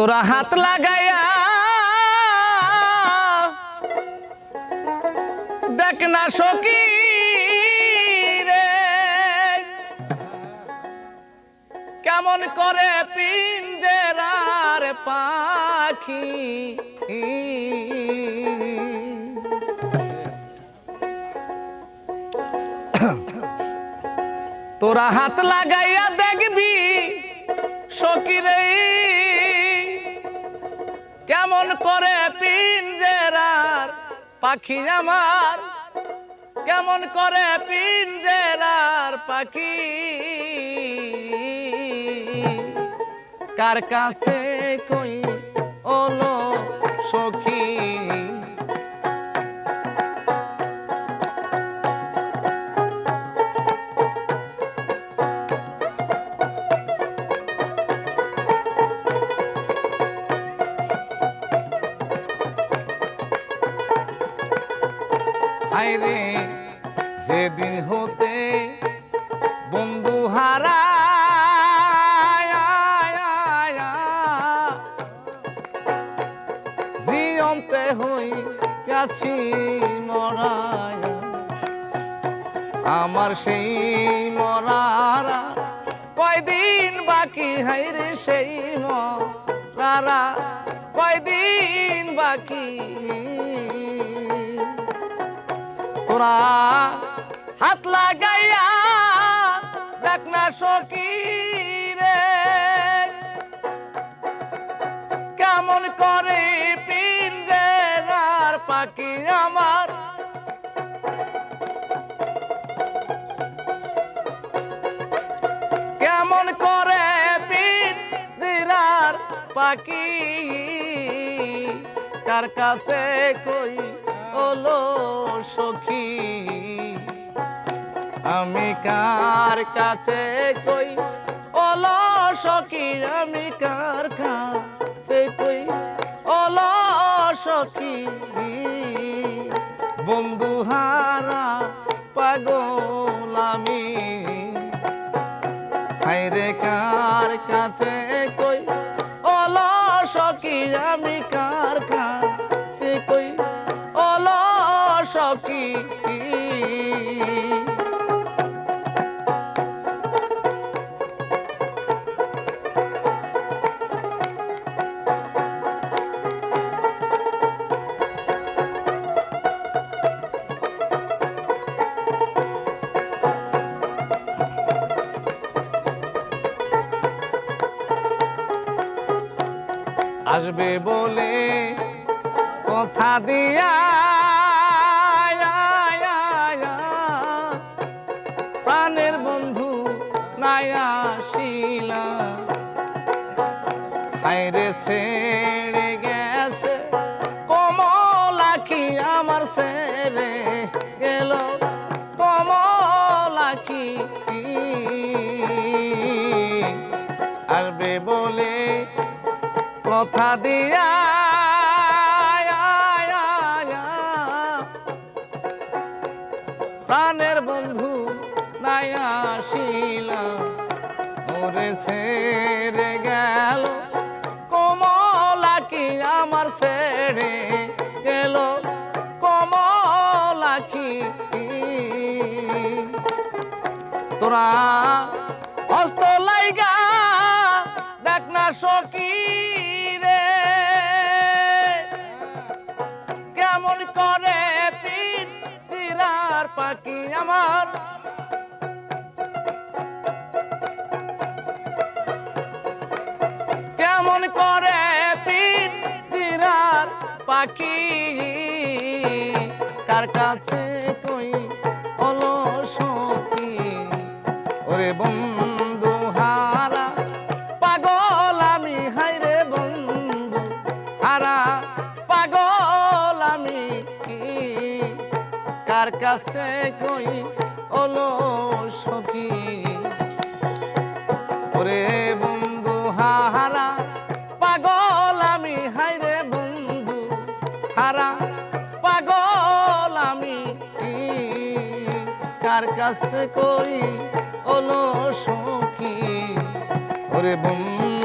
তোরা হাত লাগাইয়া দেখ না সকি রে। কেমন করে পিঞ্জেরার পাখি। তোরা হাত লাগাইয়া দেখবি সকিরে কেমন করে পিঞ্জেরার পাখি আমার কেমন করে পিঞ্জেরার পাখি? কার কাছে কই ওলো সখী? হায়রে যেদিন হতে বন্ধু হারা জিয়ন্তে হই গেছি মরায়, আমার সেই মরারা। কয়দিন বাকি হাইরে সেই মরারা, কয়দিন বাকি তোরা হাত লাগাইয়া দেখ না সখী রে। কেমন করে পিঞ্জেরার পাখি আমার। কেমন করে পিঞ্জিরার পাখি। কার কাছে কই ওলো সখী। আমি কার কাছে কই? ওলো সখী, আমি কার কাছে কই? ওলো সখী। বন্ধু হারা পাগল আমি। হাইরে কার কাছে কই? ওলো সখী, আমি কার কাছে সখী আসবে বলে কথা দিয়া প্রাণের বন্ধু গেছে আমার ছেড়ে গেল? কমলাখি আসবে বলে কথা দিয়া। প্রাণের বন্ধু আসিলা ওরে ছেড়ে গেল। কমলা কি আমার ছেড়ে গেল? কমলা কি? তোরা হস্ত লাইগা, দেখ না সখী রে। কেমন করে পিন চিরার পাখি আমার কেমন করে পিন পাখি? কার কাছে কই হলো সখী? ওরে বন্ধু হারা, পাগল আমি হাইরে বন্ধু হারা, পাগল আমি কার কাছে কই ওলো পাগল আমি। কার কাছে কই ওলো সখী? ওরে বন্ধু